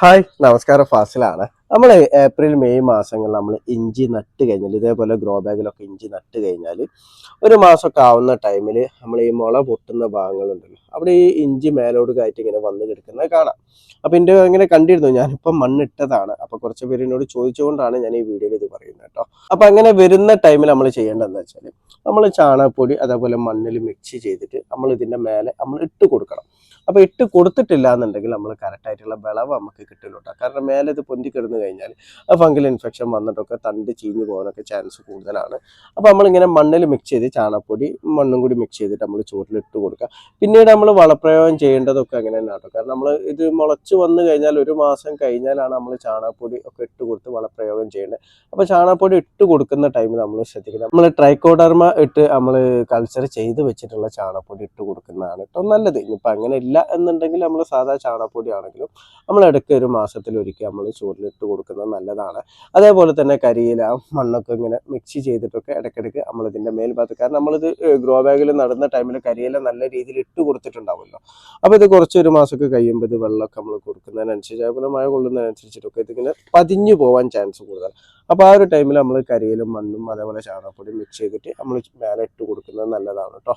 Hi നമസ്കാരം. ഫാസിലാണ്. നമ്മൾ April May മാസങ്ങളിൽ നമ്മൾ ഇഞ്ചി നട്ട് കഴിഞ്ഞാൽ ഇതേപോലെ ഗ്രോ ബാഗിലൊക്കെ ഇഞ്ചി നട്ട് കഴിഞ്ഞാൽ ഒരു മാസമൊക്കെ ആവുന്ന ടൈമിൽ നമ്മൾ ഈ മുള പൊട്ടുന്ന ഭാഗങ്ങളുണ്ടല്ലോ അവിടെ ഈ ഇഞ്ചി മേലോട് കയറ്റി ഇങ്ങനെ വന്ന് കിടക്കുന്നത് കാണാം. അപ്പോൾ എന്റെ അങ്ങനെ കണ്ടിരുന്നു ഞാനിപ്പം മണ്ണിട്ടതാണ്. അപ്പോൾ കുറച്ച് പേര് എന്നോട് ചോദിച്ചുകൊണ്ടാണ് ഞാൻ ഈ വീഡിയോയിൽ ഇത് പറയുന്നത് കേട്ടോ. അപ്പോൾ അങ്ങനെ വരുന്ന ടൈമിൽ നമ്മൾ ചെയ്യേണ്ടതെന്ന് വെച്ചാൽ നമ്മൾ ചാണകപ്പൊടി അതേപോലെ മണ്ണിൽ മിക്സ് ചെയ്തിട്ട് നമ്മൾ ഇതിന്റെ മേലെ നമ്മൾ ഇട്ട് കൊടുക്കണം. അപ്പോൾ ഇട്ട് കൊടുത്തിട്ടില്ല എന്നുണ്ടെങ്കിൽ നമ്മൾ കറക്റ്റായിട്ടുള്ള വിളവ് നമുക്ക് കിട്ടില്ല കേട്ടോ കാരണം മേലെ ഇത് പൊന്തി കിടന്നു കഴിഞ്ഞാൽ ആ ഫംഗൽ ഇൻഫെക്ഷൻ വന്നിട്ടൊക്കെ തണ്ട് ചീഞ്ഞു പോകാനൊക്കെ ചാൻസ് കൂടുതലാണ്. അപ്പോൾ നമ്മളിങ്ങനെ മണ്ണിൽ മിക്സ് ചെയ്ത് ചാണകപ്പൊടി മണ്ണും കൂടി മിക്സ് ചെയ്തിട്ട് നമ്മൾ ചുവട്ടിൽ ഇട്ട് കൊടുക്കുക പിന്നീട് നമ്മൾ വളപ്രയോഗം ചെയ്യേണ്ടതൊക്കെ അങ്ങനെ തന്നെ കേട്ടോ കാരണം നമ്മൾ ഇത് മുളച്ച് വന്നു കഴിഞ്ഞാൽ ഒരു മാസം കഴിഞ്ഞാലാണ് നമ്മൾ ചാണകപ്പൊടി ഒക്കെ ഇട്ട് കൊടുത്ത് വളപ്രയോഗം ചെയ്യേണ്ടത്. അപ്പോൾ ചാണകപ്പൊടി ഇട്ട് കൊടുക്കുന്ന ടൈമിൽ നമ്മൾ ശ്രദ്ധിക്കണം. നമ്മൾ ട്രൈക്കോഡർമ ഇട്ട് നമ്മൾ കൾച്ചർ ചെയ്ത് വെച്ചിട്ടുള്ള ചാണകപ്പൊടി ഇട്ട് കൊടുക്കുന്നതാണ് കേട്ടോ നല്ലത്. ഇനിയിപ്പോൾ അങ്ങനെ ഇല്ല എന്നുണ്ടെങ്കിൽ നമ്മൾ സാധാ ചാണകപ്പൊടി ആണെങ്കിലും നമ്മൾ ഇടയ്ക്ക് ഒരു മാസത്തിൽ ഒരിക്കൽ നമ്മൾ ചോറിലിട്ട് കൊടുക്കുന്നത് നല്ലതാണ്. അതേപോലെ തന്നെ കരിയില മണ്ണൊക്കെ ഇങ്ങനെ മിക്സ് ചെയ്തിട്ടൊക്കെ ഇടയ്ക്കിടയ്ക്ക് നമ്മൾ ഇതിന്റെ മേൽഭാഗത്ത് കാരണം നമ്മളിത് ഗ്രോ ബാഗിൽ നടന്ന ടൈമിൽ കരിയില നല്ല രീതിയിൽ ഇട്ട് കൊടുത്തിട്ടുണ്ടാവുമല്ലോ. അപ്പോൾ ഇത് കുറച്ച് ഒരു മാസമൊക്കെ കഴിയുമ്പോൾ ഇത് വെള്ളമൊക്കെ നമ്മൾ കൊടുക്കുന്നതിനനുസരിച്ച് അതേപോലെ മഴ കൊള്ളുന്നതിനനുസരിച്ചിട്ടൊക്കെ ഇതിങ്ങനെ പതിഞ്ഞു പോകാൻ ചാൻസ് കൂടുതൽ. അപ്പോൾ ആ ഒരു ടൈമിൽ നമ്മൾ കരിയിലും മണ്ണും അതേപോലെ ചാണകപ്പൊടിയും മിക്സ് ചെയ്തിട്ട് നമ്മൾ മേലെ ഇട്ട് കൊടുക്കുന്നത് നല്ലതാണ് കേട്ടോ